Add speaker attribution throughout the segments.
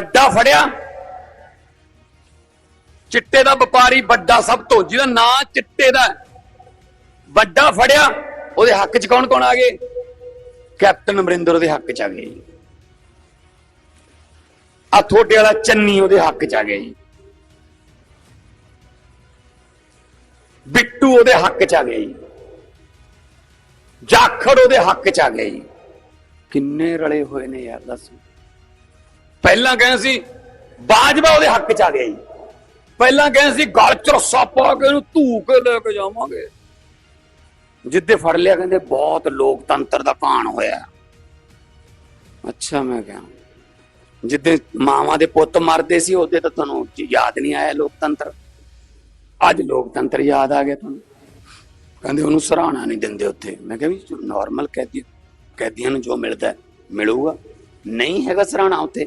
Speaker 1: ਵੱਡਾ ਫੜਿਆ। ਚਿੱਟੇ ਦਾ ਵਪਾਰੀ ਵੱਡਾ ਸਭ ਤੋਂ, ਜਿਹਦਾ ਨਾਂ ਚਿੱਟੇ ਦਾ ਵੱਡਾ ਫੜਿਆ, ਉਹਦੇ ਹੱਕ 'ਚ ਕੌਣ ਕੌਣ ਆ ਗਏ? ਕੈਪਟਨ ਅਮਰਿੰਦਰ ਉਹਦੇ ਹੱਕ 'ਚ ਆ ਗਏ ਆ ਥੋੜੇ ਵਾਲਾ ਚੰਨੀ ਉਹਦੇ ਹੱਕ 'ਚ ਆ ਗਿਆ ਜੀ। ਬਿੱਟੂ ਉਹਦੇ ਹੱਕ 'ਚ ਆ ਗਏ ਜੀ। ਜਾਖੜ ਉਹਦੇ ਹੱਕ 'ਚ ਆ ਗਏ ਜੀ। ਕਿੰਨੇ ਰਲੇ ਹੋਏ ਨੇ ਯਾਰ, ਦੱਸ। ਪਹਿਲਾਂ ਕਹਿੰਦੇ ਸੀ ਬਾਜਵਾ ਉਹਦੇ ਹੱਕ 'ਚ ਆ ਗਿਆ ਜੀ। ਪਹਿਲਾਂ ਕਹਿੰਦੇ ਸੀ, ਗਲ 'ਚ ਪਾ ਕੇ ਇਹਨੂੰ ਧੂ ਕੇ ਲੈ ਕੇ ਜਾਵਾਂਗੇ। ਜਿੱਦੇ ਫੜ ਲਿਆ ਕਹਿੰਦੇ, ਬਹੁਤ ਲੋਕਤੰਤਰ ਦਾ ਕਾਣ ਹੋਇਆ। ਅੱਛਾ, ਮੈਂ ਕਿਹਾ। ਜਿੱਦੇ ਮਾਵਾਂ ਦੇ ਪੁੱਤ ਮਰਦੇ ਸੀ, ਉਹਦੇ ਤਾਂ ਤੁਹਾਨੂੰ ਯਾਦ ਨਹੀਂ ਆਇਆ ਲੋਕਤੰਤਰ? ਅੱਜ ਲੋਕਤੰਤਰ ਯਾਦ ਆ ਗਿਆ ਤੁਹਾਨੂੰ। ਕਹਿੰਦੇ, ਉਹਨੂੰ ਸਰਾਹਣਾ ਨਹੀਂ ਦਿੰਦੇ ਉੱਥੇ। ਮੈਂ ਕਿਹਾ ਵੀ ਨਾਰਮਲ ਕੈਦੀ ਕੈਦੀਆਂ ਨੂੰ ਜੋ ਮਿਲਦਾ ਮਿਲੂਗਾ। ਨਹੀਂ ਹੈਗਾ ਸਰਾਹਣਾ ਉੱਥੇ।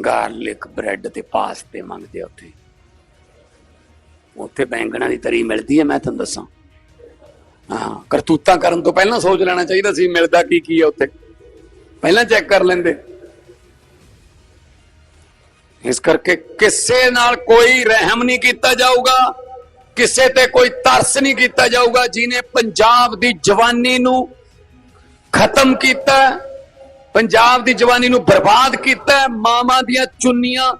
Speaker 1: ਗਾਰਲਿਕ ਬ੍ਰੈਡ ਤੇ ਪਾਸਤੇ ਮੰਗਦੇ ਉੱਥੇ। ਉੱਥੇ ਬੈਂਗਣਾ ਦੀ ਤਰੀ ਮਿਲਦੀ ਹੈ, ਮੈਂ ਤੁਹਾਨੂੰ ਦੱਸਾਂ। ਹਾਂ, ਕਰਤੂਤਾਂ ਕਰਨ ਤੋਂ ਪਹਿਲਾਂ ਸੋਚ ਲੈਣਾ ਚਾਹੀਦਾ ਸੀ, ਮਿਲਦਾ ਕੀ ਕੀ ਹੈ ਉੱਥੇ। ਪਹਿਲਾਂ ਚੈੱਕ ਕਰ ਲੈਂਦੇ। ਇਸ ਕਰਕੇ ਕਿਸੇ ਨਾਲ ਕੋਈ ਰਹਿਮ ਨਹੀਂ ਕੀਤਾ ਜਾਊਗਾ, ਕਿਸੇ ਤੇ ਕੋਈ ਤਰਸ ਨਹੀਂ ਕੀਤਾ ਜਾਊਗਾ ਜਿਨੇ ਪੰਜਾਬ ਦੀ ਜਵਾਨੀ ਨੂੰ ਖਤਮ ਕੀਤਾ ਪੰਜਾਬ ਦੀ ਜਵਾਨੀ ਨੂੰ ਬਰਬਾਦ ਕੀਤਾ ਮਾਵਾਂ ਦੀਆਂ ਚੁੰਨੀਆਂ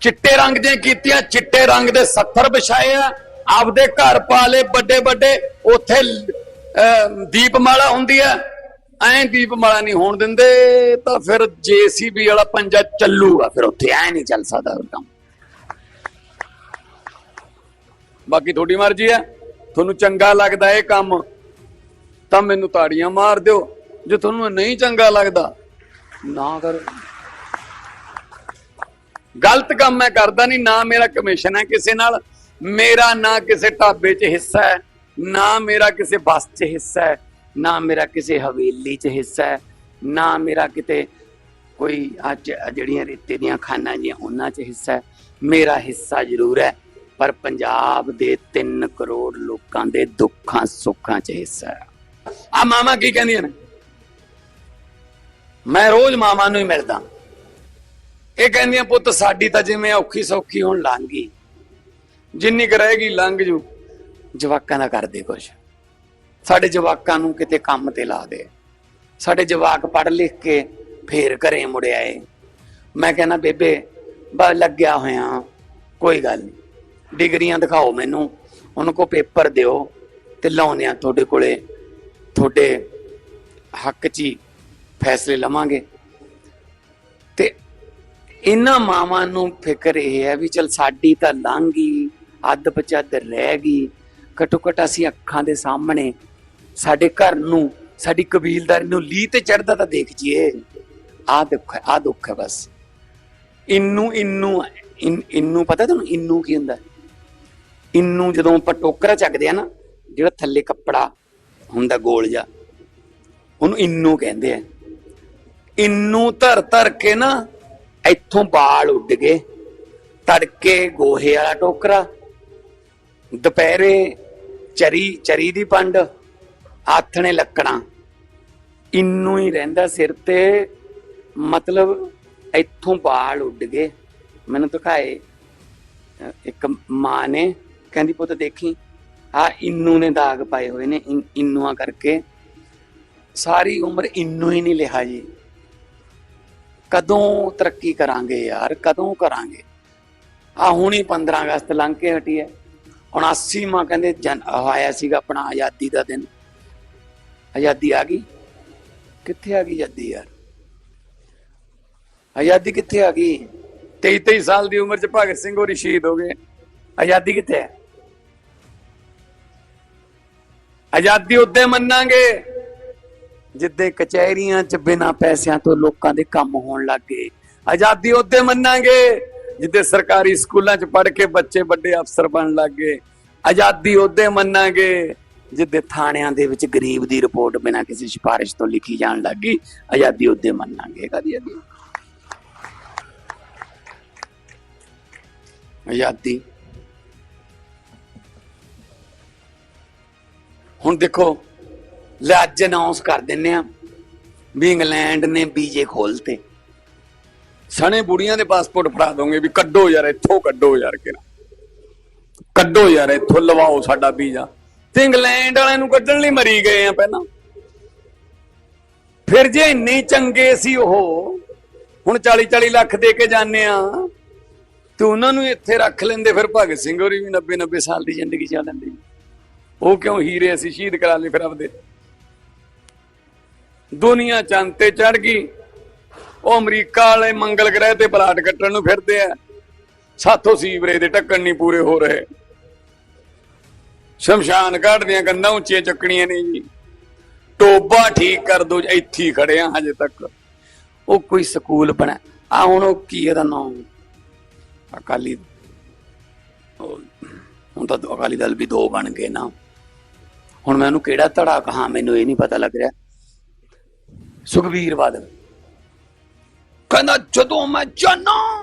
Speaker 1: ਚਿੱਟੇ ਰੰਗ ਦੀਆਂ ਕੀਤੀਆਂ ਚਿੱਟੇ ਰੰਗ ਦੇ 70 ਵਿਛਾਏ ਆ। ਆਪਦੇ ਘਰ ਪਾ ਲਏ ਵੱਡੇ ਵੱਡੇ ਉੱਥੇ ਅਹ, ਦੀਪਮਾਲਾ ਹੁੰਦੀ ਹੈ ਐਂ ਦੀਪਮਾਲਾ ਨਹੀਂ ਹੋਣ ਦਿੰਦੇ ਤਾਂ ਫਿਰ ਜੀਸੀਬੀ ਵਾਲਾ ਪੰਜਾ ਚੱਲੂਗਾ ਫਿਰ ਉੱਥੇ ਐਂ ਨਹੀਂ ਚੱਲ ਸਕਦਾ ਕੰਮ। ਬਾਕੀ ਤੁਹਾਡੀ ਮਰਜ਼ੀ ਹੈ। ਤੁਹਾਨੂੰ ਚੰਗਾ ਲੱਗਦਾ ਇਹ ਕੰਮ ਤਾਂ ਮੈਨੂੰ ਤਾੜੀਆਂ ਮਾਰ ਦਿਓ। ਜੇ ਤੁਹਾਨੂੰ ਨਹੀਂ ਚੰਗਾ ਲੱਗਦਾ, ਨਾ ਕਰੋ। ਗਲਤ ਕੰਮ ਮੈਂ ਕਰਦਾ ਨਹੀਂ, ਨਾ ਮੇਰਾ ਕਮਿਸ਼ਨ ਹੈ ਕਿਸੇ ਨਾਲ, ਮੇਰਾ ਨਾ ਕਿਸੇ ਢਾਬੇ 'ਚ ਹਿੱਸਾ ਹੈ, ਨਾ ਮੇਰਾ ਕਿਸੇ ਬੱਸ 'ਚ ਹਿੱਸਾ ਹੈ, ਨਾ ਮੇਰਾ ਕਿਸੇ ਹਵੇਲੀ 'ਚ ਹਿੱਸਾ ਹੈ, ਨਾ ਮੇਰਾ ਕਿਤੇ ਕੋਈ ਅੱਜ ਜਿਹੜੀਆਂ ਰੇਤੇ ਦੀਆਂ ਖਾਨਾਂ ਜੀਆਂ ਉਹਨਾਂ 'ਚ ਹਿੱਸਾ ਹੈ। ਮੇਰਾ ਹਿੱਸਾ ਜ਼ਰੂਰ ਹੈ, ਪਰ ਪੰਜਾਬ ਦੇ 3 ਕਰੋੜ ਲੋਕਾਂ ਦੇ ਦੁੱਖਾਂ ਸੁੱਖਾਂ 'ਚ ਹਿੱਸਾ ਹੈ। ਆ ਮਾਮਾ ਕੀ ਕਹਿੰਦੀਆਂ ਨੇ? ਮੈਂ ਰੋਜ਼ ਮਾਵਾਂ ਨੂੰ ਹੀ ਮਿਲਦਾ। ਇਹ ਕਹਿੰਦੀਆਂ, ਪੁੱਤ, ਸਾਡੀ ਤਾਂ ਜਿਵੇਂ ਔਖੀ ਸੌਖੀ ਹੁਣ ਲੰਘ ਗਈ। ਜਿੰਨੀ ਕੁ ਰਹੇਗੀ ਲੰਘ ਜੂ। ਜਵਾਕਾਂ ਦਾ ਕਰਦੇ ਕੁਛ। ਸਾਡੇ ਜਵਾਕਾਂ ਨੂੰ ਕਿਤੇ ਕੰਮ ਤੇ ਲਾ ਦੇ। ਸਾਡੇ ਜਵਾਕ ਪੜ੍ਹ ਲਿਖ ਕੇ ਫੇਰ ਘਰੇ ਮੁੜਿਆ ਏ ਮੈਂ ਕਹਿੰਦਾ ਬੇਬੇ, ਬਾ, ਲੱਗਿਆ ਹੋਇਆ। ਕੋਈ ਗੱਲ ਨਹੀਂ ਡਿਗਰੀਆਂ ਦਿਖਾਓ ਮੈਨੂੰ। ਉਹਨਾਂ ਕੋ ਪੇਪਰ ਦਿਓ ਤੇ ਲਾਉਨੇ ਆ ਤੁਹਾਡੇ ਕੋਲੇ। ਤੁਹਾਡੇ ਹੱਕ 'ਚ ਹੀ ਫੈਸਲੇ ਲਵਾਂਗੇ। ਤੇ ਇਹਨਾਂ ਮਾਵਾਂ ਨੂੰ ਫਿਕਰ ਇਹ ਹੈ ਵੀ ਚਲ ਸਾਡੀ ਤਾਂ ਲੰਘ ਗਈ, ਅੱਧ ਪਚੱਧ ਰਹਿ ਗਈ ਘਟੋ ਘਟ ਅਸੀਂ ਅੱਖਾਂ ਦੇ ਸਾਹਮਣੇ ਸਾਡੇ ਘਰ ਨੂੰ, ਸਾਡੀ ਕਬੀਲਦਾਰੀ ਨੂੰ ਲੀ ਤੇ ਚੜਦਾ ਤਾਂ ਦੇਖ ਜੀਏ। ਆ ਦੁੱਖ ਹੈ ਆ ਦੁੱਖ ਹੈ ਬਸ। ਇਨੂੰ, ਇੰਨੂ, ਇਨ- ਪਤਾ ਤੁਹਾਨੂੰ ਇੰਨੂ ਕੀ ਹੁੰਦਾ? ਇਨੂੰ ਜਦੋਂ ਆਪਾਂ ਟੋਕਰਾ ਚੱਕਦੇ ਆ ਨਾ, ਜਿਹੜਾ ਥੱਲੇ ਕੱਪੜਾ ਹੁੰਦਾ ਗੋਲ ਜਿਹਾ, ਉਹਨੂੰ ਇੰਨੂ ਕਹਿੰਦੇ ਆ। ਇੰਨੂ ਧਰ ਧਰ ਕੇ ਨਾ ਇੱਥੋਂ ਬਾਲ ਉੱਡ ਗਏ। ਤੜਕੇ ਗੋਹੇ ਵਾਲਾ ਟੋਕਰਾ, ਦੁਪਹਿਰੇ ਚਰੀ ਚਰੀ ਦੀ ਪੰਡ ਆਥਣੇ ਲੱਕੜਾਂ। ਇੰਨੂ ਹੀ ਰਹਿੰਦਾ ਸਿਰ ਤੇ, ਮਤਲਬ ਇੱਥੋਂ ਬਾਲ ਉੱਡ ਗਏ। ਮੈਨੂੰ ਦਿਖਾਏ ਇੱਕ ਮਾਂ ਨੇ, ਕਹਿੰਦੀ, ਪੁੱਤ ਦੇਖੀ, ਆ ਇੰਨੂ ਨੇ ਦਾਗ ਪਾਏ ਹੋਏ ਨੇ ਇਨ- ਇੰਨੂਆਂ ਕਰਕੇ। ਸਾਰੀ ਉਮਰ ਇੰਨੂ ਹੀ ਨਹੀਂ ਲਿਆ ਜੀ। ਕਦੋਂ ਤਰੱਕੀ ਕਰਾਂਗੇ ਯਾਰ, ਕਦੋਂ ਕਰਾਂਗੇ? ਆ ਹੁਣੀ 15 ਅਗਸਤ ਲੰਘ ਕੇ ਹਟੀ ਹੈ 79ਵਾਂ ਕਹਿੰਦੇ ਜਨ ਆਇਆ ਸੀਗਾ ਆਪਣਾ ਆਜ਼ਾਦੀ ਦਾ ਦਿਨ। ਆਜ਼ਾਦੀ ਆ ਗਈ? ਕਿੱਥੇ ਆ ਗਈ ਆਜ਼ਾਦੀ ਯਾਰ? ਆਜ਼ਾਦੀ ਕਿੱਥੇ ਆ ਗਈ? 23 23 ਸਾਲ ਦੀ ਉਮਰ ਚ ਭਗਤ ਸਿੰਘ ਹੋਰੀ ਸ਼ਹੀਦ ਹੋ ਗਏ। ਆਜ਼ਾਦੀ ਕਿੱਥੇ ਹੈ ਆਜ਼ਾਦੀ ਉਦੋਂ ਮੰਨਾਂਗੇ। ਜਿੱਦੇ ਕਚਹਿਰੀਆਂ 'ਚ ਬਿਨਾਂ ਪੈਸਿਆਂ ਤੋਂ ਲੋਕਾਂ ਦੇ ਕੰਮ ਹੋਣ ਲੱਗ ਗਏ। ਆਜ਼ਾਦੀ ਉਦੋਂ ਮੰਨਾਂਗੇ, ਜਿੱਦੇ ਸਰਕਾਰੀ ਸਕੂਲਾਂ 'ਚ ਪੜ੍ਹ ਕੇ ਬੱਚੇ ਵੱਡੇ ਅਫਸਰ ਬਣਨ ਲੱਗ ਗਏ। ਆਜ਼ਾਦੀ ਉਦੋਂ ਮੰਨਾਂਗੇ, ਜਿੱਦੇ ਥਾਣਿਆਂ ਦੇ ਵਿੱਚ ਗਰੀਬ ਦੀ ਰਿਪੋਰਟ ਬਿਨਾਂ ਕਿਸੇ ਸਿਫਾਰਿਸ਼ ਤੋਂ ਲਿਖੀ ਜਾਣ ਲੱਗ ਗਈ। ਆਜ਼ਾਦੀ ਉਦੋਂ ਮੰਨਾਂਗੇ ਕਦੀ ਅਦੀ ਆਜ਼ਾਦੀ। ਹੁਣ ਦੇਖੋ ਲੈ ਅੱਜ ਅਨਾਉਂਸ ਕਰ ਦਿੰਨੇ ਆ ਵੀ ਇੰਗਲੈਂਡ ਨੇ ਬੀਜੇ ਖੋਲਤੇ। ਸਣੇ ਬੁੜੀਆਂ ਦੇ ਪਾਸਪੋਰਟ ਫੜਾ ਦੋਗੇ ਵੀ ਕੱਢੋ ਯਾਰ, ਇੱਥੋਂ ਕੱਢੋ ਯਾਰ ਕਿਰਾ ਕੱਢੋ ਯਾਰ, ਇੱਥੋਂ ਲਵਾਓ ਸਾਡਾ ਵੀਜ਼ਾ। ਤੇ ਇੰਗਲੈਂਡ ਵਾਲਿਆਂ ਨੂੰ ਕੱਢਣ ਲਈ ਮਰੀ ਗਏ ਆ ਪਹਿਲਾਂ। ਫਿਰ ਜੇ ਇੰਨੇ ਚੰਗੇ ਸੀ ਉਹ, ਹੁਣ 40 40 ਲੱਖ ਦੇ ਕੇ ਜਾਂਦੇ ਆ, ਤੇ ਉਹਨਾਂ ਨੂੰ ਇੱਥੇ ਰੱਖ ਲੈਂਦੇ, ਫਿਰ ਭਗਤ ਸਿੰਘ ਹੋਰੀ ਵੀ 90 90 ਸਾਲ ਦੀ ਜ਼ਿੰਦਗੀ ਜਿਆ ਲੈਂਦੇ। ਉਹ ਕਿਉਂ ਹੀਰੇ ਅਸੀਂ ਸ਼ਹੀਦ ਕਰਾ ਲਏ ਫਿਰ ਆਪਦੇ? ਦੁਨੀਆ ਚੰਦ ਤੇ ਚੜ ਗਈ। ਉਹ ਅਮਰੀਕਾ ਵਾਲੇ ਮੰਗਲ ਗ੍ਰਹਿ ਤੇ ਪਲਾਟ ਕੱਟਣ ਨੂੰ ਫਿਰਦੇ ਆ। ਸਾਥੋਂ ਸੀਵਰੇ ਦੇ ਢੱਕਣ ਨਹੀਂ ਪੂਰੇ ਹੋ ਰਹੇ। ਸ਼ਮਸ਼ਾਨ ਘਾਟ ਦੀਆਂ ਕੰਧਾਂ ਉੱਚੀਆਂ ਚੱਕਣੀਆਂ ਨੇ ਜੀ। ਟੋਬਾ ਠੀਕ ਕਰ ਦੋ, ਇੱਥੇ ਖੜੇ ਆ ਹਜੇ ਤੱਕ। ਉਹ ਕੋਈ ਸਕੂਲ ਬਣਾ। ਆ ਹੁਣ ਉਹ ਕੀ ਇਹਦਾ ਨਾਮ? ਅਕਾਲੀ ਹੁਣ ਤਾਂ ਅਕਾਲੀ ਦਲ ਵੀ ਦੋ ਬਣ ਗਏ ਨਾ। ਹੁਣ ਮੈਂ ਉਹਨੂੰ ਕਿਹੜਾ ਧੜਾ ਕਹਾ? ਮੈਨੂੰ ਇਹ ਨਹੀਂ ਪਤਾ ਲੱਗ ਰਿਹਾ। ਸੁਖਵੀਰ ਬਾਦਲ। ਕਹਿੰਦਾ, ਜਦੋਂ ਮੈਂ ਜਾਣਾ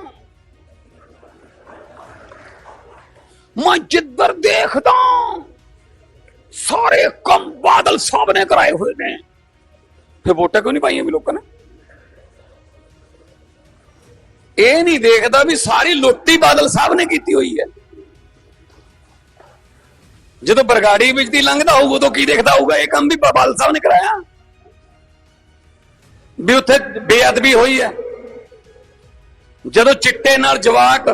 Speaker 1: ਮੈਂ ਜਿੱਧਰ ਦੇਖਦਾ, ਸਾਰੇ ਕੰਮ ਬਾਦਲ ਸਾਹਿਬ ਨੇ ਕਰਾਏ ਹੋਏ ਨੇ। ਫਿਰ ਵੋਟਾਂ ਕਿਉਂ ਨਹੀਂ ਪਾਈਆਂ ਵੀ ਲੋਕਾਂ ਨੇ? ਇਹ ਨਹੀਂ ਦੇਖਦਾ ਵੀ ਸਾਰੀ ਲੁੱਟੀ ਬਾਦਲ ਸਾਹਿਬ ਨੇ ਕੀਤੀ ਹੋਈ ਹੈ। ਜਦੋਂ ਬਰਗਾੜੀ ਵਿੱਚ ਦੀ ਲੰਘਦਾ ਹੋਊ, ਉਦੋਂ ਕੀ ਦੇਖਦਾ ਹੋਊਗਾ? ਇਹ ਕੰਮ ਵੀ ਬਾਦਲ ਸਾਹਿਬ ਨੇ ਕਰਾਇਆ। ਵੀ ਉੱਥੇ ਬੇਅਦਬੀ ਹੋਈ ਹੈ। ਜਦੋਂ ਚਿੱਟੇ ਨਾਲ ਜਵਾਕ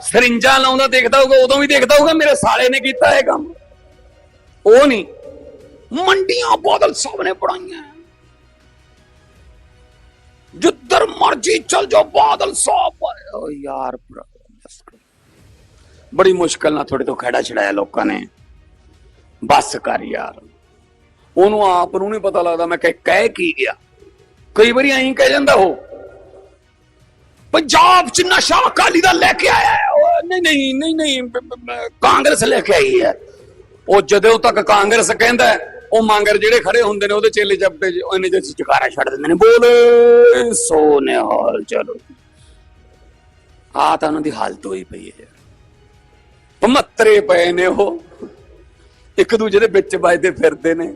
Speaker 1: ਸਰਿੰਜਾਂ ਲਾਉਂਦਾ ਦੇਖਦਾ ਹੋਊਗਾ, ਉਦੋਂ ਵੀ ਦੇਖਦਾ ਹੋਊਗਾ, ਮੇਰੇ ਸਾਲੇ ਨੇ ਕੀਤਾ ਇਹ ਕੰਮ। ਉਹ ਨਹੀਂ, ਮੰਡੀਆਂ ਬਾਦਲ ਸਾਹਿਬ ਨੇ ਪੜਾਈਆਂ ਜਿੱਧਰ ਮਰਜ਼ੀ ਚਲ ਜਾਓ, ਬਾਦਲ ਸਾਹਿਬ ਓ ਯਾਰ ਬੜੀ ਮੁਸ਼ਕਲ ਨਾਲ ਤੁਹਾਡੇ ਤੋਂ ਖੜਾ ਛੜਾਇਆ ਲੋਕਾਂ ਨੇ। ਬਸ ਕਰ ਯਾਰ। ਉਹਨੂੰ ਆਪ ਨੂੰ ਨਹੀਂ ਪਤਾ ਲੱਗਦਾ, ਮੈਂ ਕਹਿ ਕਹਿ ਕੀ ਗਿਆ। ਕਈ ਵਾਰੀ ਐਂ ਕਹਿ ਜਾਂਦਾ ਉਹ ਪੰਜਾਬ ਚ ਨਸ਼ਾ ਅਕਾਲੀ ਦਾ ਲੈ ਕੇ ਆਇਆ ਨਹੀਂ ਨਹੀਂ ਨਹੀਂ ਨਹੀਂ ਕਾਂਗਰਸ ਲੈ ਕੇ ਆਈ ਹੈ। ਉਹ ਜਦੋਂ ਤੱਕ ਕਾਂਗਰਸ ਕਹਿੰਦਾ ਉਹ ਮੰਗਰ ਜਿਹੜੇ ਖੜੇ ਹੁੰਦੇ ਨੇ ਉਹਦੇ ਚੇਲੇ ਚਪਟੇ ਚ ਉਹਨੇ ਚਕਾਰਾ ਛੱਡ ਦਿੰਦੇ ਨੇ, ਬੋਲੇ ਸੋ ਨਿਹਾਲ ਚਲੋ। ਆ ਤਾਂ ਉਹਨਾਂ ਦੀ ਹਾਲਤ ਹੋਈ ਪਈ ਹੈ ਯਾਰ। ਪਏ ਨੇ ਉਹ। ਇੱਕ ਦੂਜੇ ਦੇ ਵਿੱਚ ਵੱਜਦੇ ਫਿਰਦੇ ਨੇ।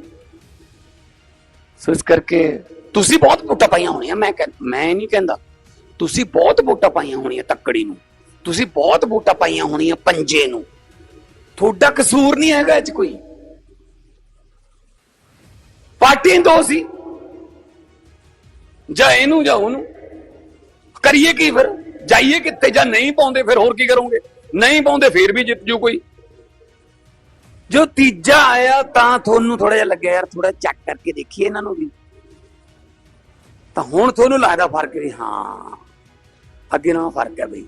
Speaker 1: ਸੋ ਇਸ ਕਰਕੇ ਤੁਸੀਂ ਬਹੁਤ ਵੋਟਾਂ ਪਾਈਆਂ ਹੋਣੀਆਂ, ਮੈਂ ਕਹਿ- ਮੈਂ ਨਹੀਂ ਕਹਿੰਦਾ। ਤੁਸੀਂ ਬਹੁਤ ਵੋਟਾਂ ਪਾਈਆਂ ਹੋਣੀਆਂ ਤੱਕੜੀ ਨੂੰ। ਤੁਸੀਂ ਬਹੁਤ ਵੋਟਾਂ ਪਾਈਆਂ ਹੋਣੀਆਂ ਪੰਜੇ ਨੂੰ। ਤੁਹਾਡਾ ਕਸੂਰ ਨਹੀਂ ਹੈਗਾ ਇਹ ਚ ਕੋਈ। ਪਾਰਟੀ ਦੋ ਸੀ। ਜਾਂ ਇਹਨੂੰ ਜਾਂ ਉਹਨੂੰ। ਕਰੀਏ ਕੀ ਫਿਰ? ਜਾਈਏ ਕਿੱਥੇ ਜਾਂ ਨਹੀਂ ਪਾਉਂਦੇ ਫਿਰ ਹੋਰ ਕੀ ਕਰੋਗੇ? ਨਹੀਂ ਪਾਉਂਦੇ ਫਿਰ ਵੀ ਜਿੱਤ ਜੂ ਕੋਈ। ਜੋ ਤੀਜਾ ਆਇਆ ਤਾਂ ਤੁਹਾਨੂੰ ਥੋੜਾ ਜਿਹਾ ਲੱਗਿਆ ਯਾਰ ਥੋੜਾ ਚੈੱਕ ਕਰਕੇ ਦੇਖੀਏ ਇਹਨਾਂ ਨੂੰ ਵੀ। ਤਾਂ ਹੁਣ ਤੁਹਾਨੂੰ ਲੱਗਦਾ ਫ਼ਰਕ ਵੀ ਹਾਂ, ਅੱਗੇ ਨਾਲ ਫ਼ਰਕ ਹੈ ਬਈ।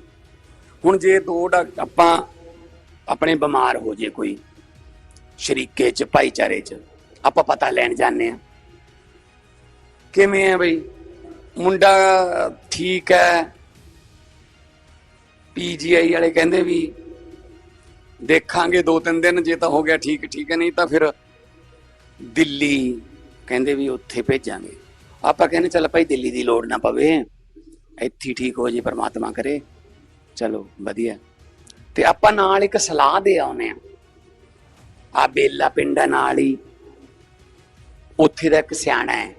Speaker 1: ਹੁਣ ਜੇ ਦੋ ਡਾਕ ਆਪਾਂ ਆਪਣੇ ਬਿਮਾਰ ਹੋ ਜੇ ਕੋਈ, ਸ਼ਰੀਕੇ ਚ, ਭਾਈਚਾਰੇ ਚ, ਆਪਾਂ ਪਤਾ ਲੈਣ ਜਾਂਦੇ ਆ ਕਿਵੇਂ ਹੈ ਬਈ? ਮੁੰਡਾ ਠੀਕ ਹੈ ਪੀਜੀਆਈ ਵਾਲੇ ਕਹਿੰਦੇ ਵੀ ਦੇਖਾਂਗੇ ਦੋ ਤਿੰਨ ਦਿਨ, ਜੇ ਤਾਂ ਹੋ ਗਿਆ ਠੀਕ ਠੀਕ ਹੈ, ਨਹੀਂ ਤਾਂ ਫਿਰ ਦਿੱਲੀ ਕਹਿੰਦੇ ਵੀ ਉੱਥੇ ਭੇਜਾਂਗੇ। ਆਪਾਂ ਕਹਿੰਦੇ ਚੱਲ ਭਾਈ ਦਿੱਲੀ ਦੀ ਲੋੜ ਨਾ ਪਵੇ, ਇੱਥੇ ਠੀਕ ਹੋ ਜੇ, ਪਰਮਾਤਮਾ ਕਰੇ। ਚਲੋ, ਵਧੀਆ। ਤੇ ਆਪਾਂ ਨਾਲ ਇੱਕ ਸਲਾਹ ਦੇ ਆਉਨੇ ਆ ਆ ਬੇਲਾ ਪਿੰਡ ਆ ਨਾਲ ਹੀ। ਉੱਥੇ ਦਾ ਇੱਕ ਸਿਆਣਾ ਹੈ।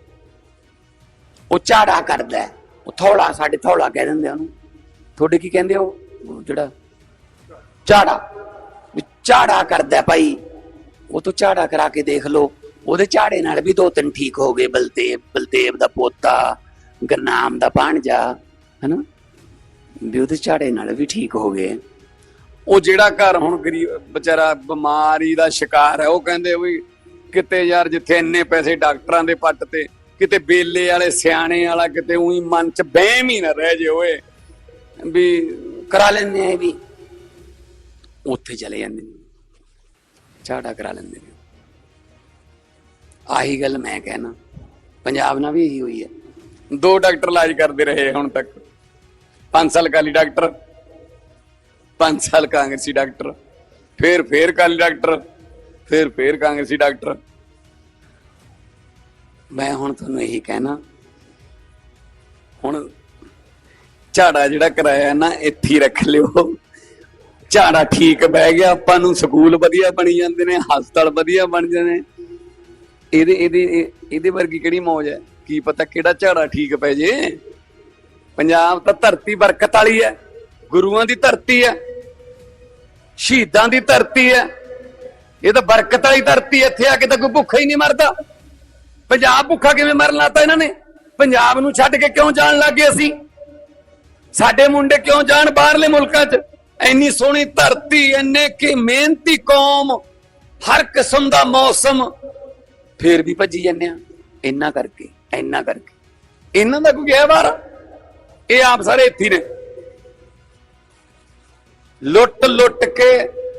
Speaker 1: ਉਹ ਝਾੜਾ ਕਰਦਾ ਹੈ। ਉਹ ਥੋੜਾ ਸਾਡੇ ਥੋੜਾ ਕਹਿ ਦਿੰਦੇ ਉਹਨੂੰ। ਤੁਹਾਡੇ ਕੀ ਕਹਿੰਦੇ ਹੋ? ਉਹ ਜਿਹੜਾ ਝਾੜਾ। ਝਾੜਾ ਕਰਦਾ ਭਾਈ। ਉਹ ਤੋਂ ਝਾੜਾ ਕਰਾ ਕੇ ਦੇਖ ਲਓ। ਉਹਦੇ ਝਾੜੇ ਨਾਲ ਵੀ ਦੋ ਤਿੰਨ ਠੀਕ ਹੋ ਗਏ, ਬਲਦੇਵ ਬਲਦੇਵ ਦਾ ਪੋਤਾ, ਗਰਨਾਮ ਦਾ ਭਾਣਜਾ, ਹਨਾ? ਵੀ ਉਹਦੇ ਝਾੜੇ ਨਾਲ ਵੀ ਠੀਕ ਹੋ ਗਏ। ਉਹ ਜਿਹੜਾ ਘਰ ਹੁਣ ਗਰੀਬ, ਵਿਚਾਰਾ ਬਿਮਾਰੀ ਦਾ ਸ਼ਿਕਾਰ ਹੈ, ਉਹ ਕਹਿੰਦੇ ਵੀ ਕਿਤੇ ਯਾਰ ਜਿੱਥੇ ਇੰਨੇ ਪੈਸੇ ਡਾਕਟਰਾਂ ਦੇ ਪੱਟ ਤੇ, ਕਿਤੇ ਬੇਲੇ ਵਾਲੇ, ਸਿਆਣੇ ਵਾਲਾ, ਕਿਤੇ ਉਹੀ ਮਨ ਚ ਵਹਿਮ ਹੀ ਨਾ ਰਹਿ ਜੇ ਓਏ। ਵੀ ਕਰਾ ਲੈਂਦੇ ਆ ਵੀ। ਉੱਥੇ ਚਲੇ ਜਾਂਦੇ ਨੇ। ਝਾੜਾ ਕਰਾ ਲੈਂਦੇ ਨੇ। ਆਹੀ ਗੱਲ ਮੈਂ ਕਹਿਣਾ। ਪੰਜਾਬ ਨਾਲ ਵੀ ਇਹੀ ਹੋਈ ਹੈ। ਦੋ ਡਾਕਟਰ ਇਲਾਜ ਕਰਦੇ ਰਹੇ ਹੁਣ ਤੱਕ। 5 ਸਾਲ ਕਾਲੀ ਡਾਕਟਰ 5 ਸਾਲ ਕਾਂਗਰਸੀ ਡਾਕਟਰ, ਫਿਰ ਫੇਰ ਕਾਲੀ ਡਾਕਟਰ, ਫਿਰ ਫੇਰ ਕਾਂਗਰਸੀ ਡਾਕਟਰ। ਮੈਂ ਹੁਣ ਤੁਹਾਨੂੰ ਇਹੀ ਕਹਿਣਾ। ਹੁਣ ਝਾੜਾ ਜਿਹੜਾ ਕਰਾਇਆ ਨਾ, ਇੱਥੇ ਰੱਖ ਲਿਓ। ਝਾੜਾ ਠੀਕ ਬਹਿ ਗਿਆ, ਆਪਾਂ ਨੂੰ ਸਕੂਲ ਵਧੀਆ ਬਣੀ ਜਾਂਦੇ ਨੇ, ਹਸਪਤਾਲ ਵਧੀਆ ਬਣ ਜਾਂਦੇ ਨੇ। ਇਹਦੇ ਇਹਦੇ ਇਹਦੇ ਵਰਗੀ ਕਿਹੜੀ ਮੌਜ ਹੈ? ਕੀ ਪਤਾ ਕਿਹੜਾ ਝਾੜਾ ਠੀਕ ਪੈ ਜੇ। ਪੰਜਾਬ ਤਾਂ ਧਰਤੀ ਬਰਕਤ ਵਾਲੀ ਹੈ, ਗੁਰੂਆਂ ਦੀ ਧਰਤੀ ਹੈ, ਸ਼ਹੀਦਾਂ ਦੀ ਧਰਤੀ ਹੈ। ਇਹ ਤਾਂ ਬਰਕਤ ਵਾਲੀ ਧਰਤੀ ਇੱਥੇ ਆ ਕੇ ਤਾਂ ਕੋਈ ਭੁੱਖਾ ਹੀ ਨਹੀਂ ਮਰਦਾ। ਪੰਜਾਬ ਭੁੱਖਾ ਕਿਵੇਂ ਮਰਨ ਲਾਤਾ ਇਹਨਾਂ ਨੇ? ਪੰਜਾਬ ਨੂੰ ਛੱਡ ਕੇ ਕਿਉਂ ਜਾਣ ਲੱਗੇ ਅਸੀਂ? ਸਾਡੇ ਮੁੰਡੇ ਕਿਉਂ ਜਾਣ ਬਾਹਰਲੇ ਮੁਲਕਾਂ 'ਚ? ਇੰਨੀ ਸੋਹਣੀ ਧਰਤੀ, ਇੰਨੇ ਕੀ ਮਿਹਨਤੀ ਕੌਮ, ਹਰ ਕਿਸਮ ਦਾ ਮੌਸਮ ਫੇਰ ਵੀ ਭੱਜੀ ਜਾਂਦੇ ਆ। ਇੰਨਾ ਕਰਕੇ ਇੰਨਾ ਕਰਕੇ। ਇਹਨਾਂ ਦਾ ਕੋਈ ਗਿਆ ਬਾਹਰ? ਇਹ ਆਪ ਸਾਰੇ ਇੱਥੇ ਨੇ। ਲੁੱਟ ਲੁੱਟ ਕੇ